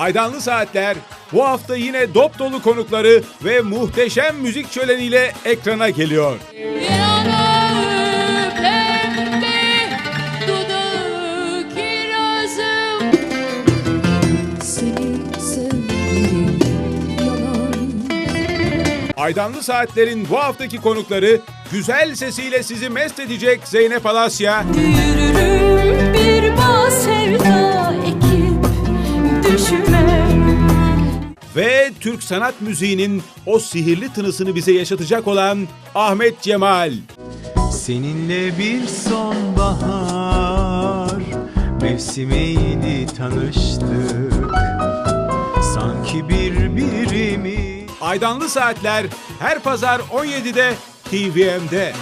Aydanlı Saatler bu hafta yine dop dolu konukları ve muhteşem müzik şöleniyle ekrana geliyor. Aydanlı Saatler'in bu haftaki konukları güzel sesiyle sizi mest edecek Zeynep Alasya, Yürürüm düşüme ve Türk sanat müziğinin o sihirli tınısını bize yaşatacak olan Ahmet Cemal. Seninle bir sonbahar mevsimiydi tanıştık Sanki birbirimi Aydanlı Saatler her pazar 17'de TVM'de.